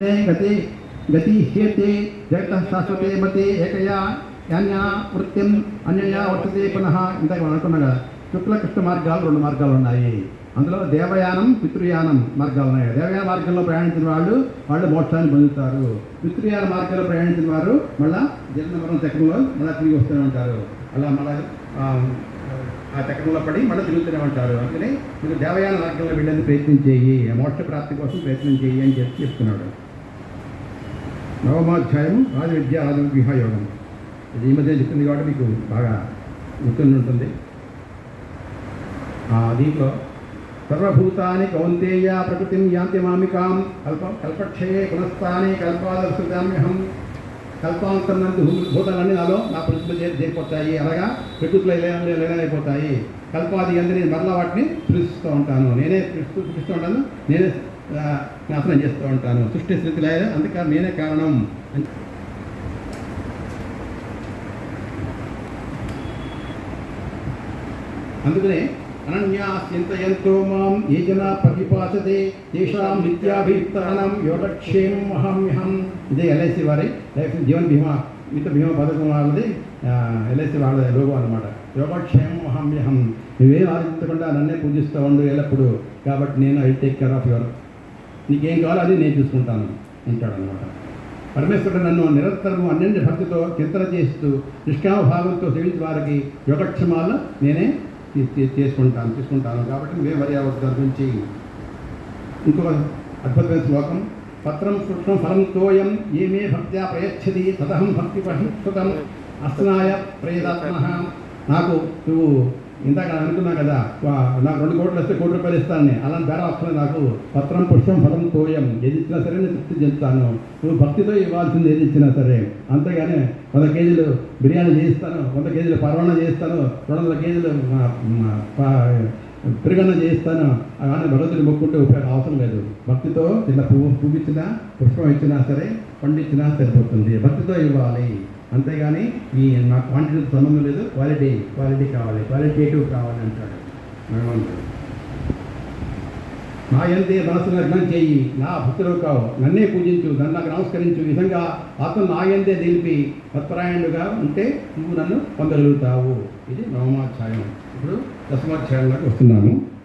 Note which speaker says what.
Speaker 1: గతి గతి హ్యేతే జగత శాశ్వతే మతే ఏకయా యాన్యా వృత్యం అన్యయా వర్తతే పునః ఇంతకు మనం అనుకున్నాం కదా శుక్ల కృష్ణ మార్గాలు రెండు మార్గాలు ఉన్నాయి। అందులో దేవయానం పితృయానం మార్గాలు ఉన్నాయి. దేవయాన మార్గంలో ప్రయాణించిన వాళ్ళు వాళ్ళు మోక్షాన్ని పొందుతారు. పితృయాన మార్గంలో ప్రయాణించిన వారు మళ్ళా జన్మ చక్రంలో మళ్ళీ తిరిగి వస్తూనే ఉంటారు. అలా మళ్ళా ఆ, ఆ చక్రంలో పడి మళ్ళీ తిరుగుతూనే ఉంటారు. అందుకని మీరు దేవయాన మార్గంలో వెళ్ళేందుకు ప్రయత్నం చేయి. మోక్ష ప్రాప్తి కోసం ప్రయత్నం చేయి అని చెప్పి చెప్తున్నాడు. నవమాధ్యాయం ఆది విద్య ఆది విహాయోగం. ఇది ఈ మధ్య చెప్పింది కాబట్టి మీకు బాగా గుర్తుండి ఉంటుంది దీంట్లో సర్వభూతాని కౌంతేయ ప్రకృతిం యాంతి మామికాం కల్ప కల్పక్షయే పునస్తాని కల్పాదర్శుతామ్యహం కల్పాంతరందు భూతాలన్నీ నాలో నా ప్రకృతిలో చేరి చేరిపోతాయి. అనగా ప్రకృతిలో అయిపోతాయి కల్పాది అందరినీ మరలా వాటిని సృష్టిస్తూ ఉంటాను. నేనే సృష్టిస్తూ ఉంటాను. నేనే నాశనం చేస్తూ ఉంటాను. సృష్టి స్థితి లేదు? అందుకే నేనే కారణం. అని అందుకనే అనన్యా చింతయంతో మాం ఏ జనా ప్రతిపాసతే తేషాం నిత్యాభియుక్తానం యోగక్షేమం అహమ్యహం ఇదే ఎల్ఐసి వారి లైఫ్ జీవన్ బీమా మిత్ర బీమా పథకం వాళ్ళది. ఎల్ఐసి వాళ్ళ లోగో అనమాట యోగక్షేమం అహమ్యహం నువ్వేం ఆలోచించకుండా నన్నే పూజిస్తూ ఉండు ఎల్లప్పుడు. కాబట్టి నేను I take care of your నీకేం కావాలో అది నేను చూసుకుంటాను అంటాడు అనమాట పరమేశ్వరుడు నన్ను నిరంతరము అన్నింటి భక్తితో చింతన చేస్తూ నిష్కామభావంతో సేవించిన వారికి యోగక్షేమాలు నేనే చేసుకుంటాను తీసుకుంటాను కాబట్టి మేము మర్యాద దాని గురించి ఇంకొక అద్భుతమైన శ్లోకం. పత్రం సూక్ష్మం ఫలం తోయం ఏమే భక్త్యా ప్రయచ్చది తదహం భక్తి పహిష్కృతం అస్నాయ ప్రయదాత్మ నాకు నువ్వు ఇందాక అనుకున్నా కదా వా- నాకు రెండు కోట్లు వస్తే కోటి రూపాయలు ఇస్తాను అలా అలాంటి వస్తుంది నాకు. పత్రం పుష్పం ఫలం తోయం ఏది ఇచ్చినా సరే నేను తృప్తి చెందుతాను. నువ్వు భక్తితో ఇవ్వాల్సింది ఏది ఇచ్చినా సరే. అంతేగాని వంద కేజీలు బిర్యానీ చేయిస్తాను వంద కేజీలు పరవాణం చేయిస్తాను రెండు వందల కేజీలు పెరుగన్న చేయిస్తాను కానీ భగవంతుని మొక్కుంటే ఉపయోగం అవసరం లేదు. భక్తితో చిన్న పువ్వు పువ్వు ఇచ్చినా పుష్పం ఇచ్చినా సరే పండించినా సరిపోతుంది. భక్తితో ఇవ్వాలి. అంతేగాని ఈ నా క్వాంటిటీతో సంబంధం లేదు. క్వాలిటీ క్వాలిటీ కావాలి. క్వాలిటేటివ్ కావాలి అంటాడు భగవంతుడు. నా ఎంతే మనసు లగ్నం చేయి నా భక్తులు కావు నన్నే పూజించు నన్ను నాకు నమస్కరించు. విధంగా ఆత్మ నా ఎందే నిలిపి తత్పరాయణుడుగా ఉంటే నువ్వు నన్ను పొందగలుగుతావు. ఇది నవమాధ్యాయం. ఇప్పుడు దశమాధ్యాయంలోకి వస్తున్నాము